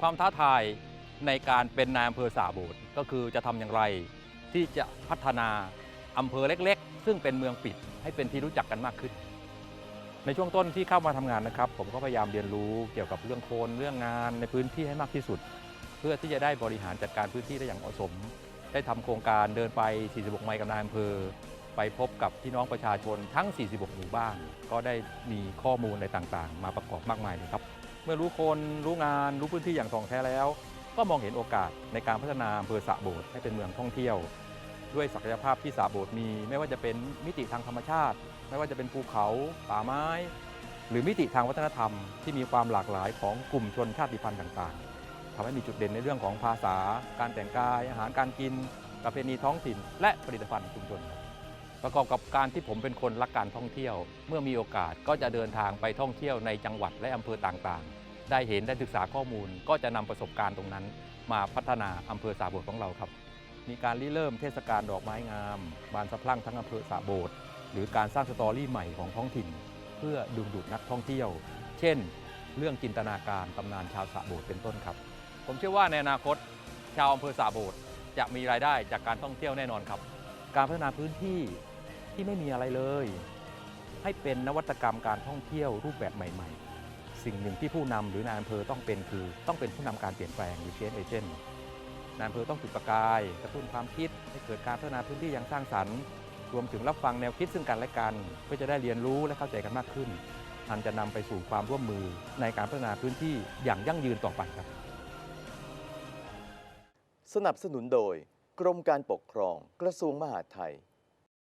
ความท้าทายในการเป็นนายอำเภอสาโบดก็คือจะทำอย่างไรที่จะพัฒนาอำเภอเล็ก ๆ ซึ่งเป็นเมืองปิดให้เป็นที่รู้จักกันมากขึ้น ในช่วงต้นที่เข้ามาทำงานนะครับ ผมก็พยายามเรียนรู้เกี่ยวกับเรื่องโคนเรื่องงานในพื้นที่ให้มากที่สุด เพื่อที่จะได้บริหารจัดการพื้นที่ได้อย่างเหมาะสม ได้ทำโครงการเดินไป 46 ไมล์กับนายอำเภอ ไปพบกับพี่น้องประชาชนทั้ง 46 หมู่บ้าน ก็ได้มีข้อมูลอะไรต่างๆ มาประกอบมากมายเลยครับ มื่อรู้คนรู้งานรู้พื้นที่อย่างท่องแท้แล้ว ก็มองเห็นโอกาสในการพัฒนาอำเภอสะโบดให้เป็นเมืองท่องเที่ยว ด้วยศักยภาพที่สะโบดมี ไม่ว่าจะเป็นมิติทางธรรมชาติ ไม่ว่าจะเป็นภูเขาป่าไม้ หรือมิติทางวัฒนธรรม ที่มีความหลากหลายของกลุ่มชนชาติพันธุ์ต่างๆทำให้มีจุดเด่นในเรื่องของภาษา การแต่งกายอาหารการกินประเพณีท้องถิ่น และผลิตภัณฑ์ชุมชนประกอบกับการที่ผมเป็นคนรักการท่องเที่ยว เมื่อมีโอกาสก็จะเดินทางไปท่องเที่ยวในจังหวัดและอำเภอต่างๆ ได้เห็นได้ศึกษาข้อมูล ก็จะนำประสบการณ์ตรงนั้น มาพัฒนาอำเภอสาโบดของเราครับ มีการริเริ่มเทศกาลดอกไม้งาม บานสะพรั่งทั้งอำเภอสาโบดหรือการสร้างสตอรี่ใหม่ของท้องถิ่น เพื่อดึงดูดนักท่องเที่ยว เช่น เรื่องจินตนาการตำนานชาวสาโบดเป็นต้นครับ ผมเชื่อว่าในอนาคต ชาวอำเภอสาโบดจะมีรายได้จากการท่องเที่ยวแน่นอนครับ การพัฒนาพื้นที่ที่ไม่มีอะไรเลย ให้เป็นนวัตกรรมการท่องเที่ยวรูปแบบใหม่ ๆ สิ่งหนึ่งที่ผู้นำหรือนายอำเภอต้องเป็นคือ ต้องเป็นผู้นำการเปลี่ยนแปลงหรือ change agent นายอำเภอต้องจุดประกายกระตุ้นความคิดให้เกิดการพัฒนาพื้นที่อย่างสร้างสรรค์ รวมถึงรับฟังแนวคิดซึ่งกันและกัน เพื่อจะได้เรียนรู้และเข้าใจกันมากขึ้น อันจะนำไปสู่ความร่วมมือในการพัฒนาพื้นที่อย่างยั่งยืนต่อไปครับ สนับสนุนโดย กรมการปกครอง กระทรวงมหาดไทย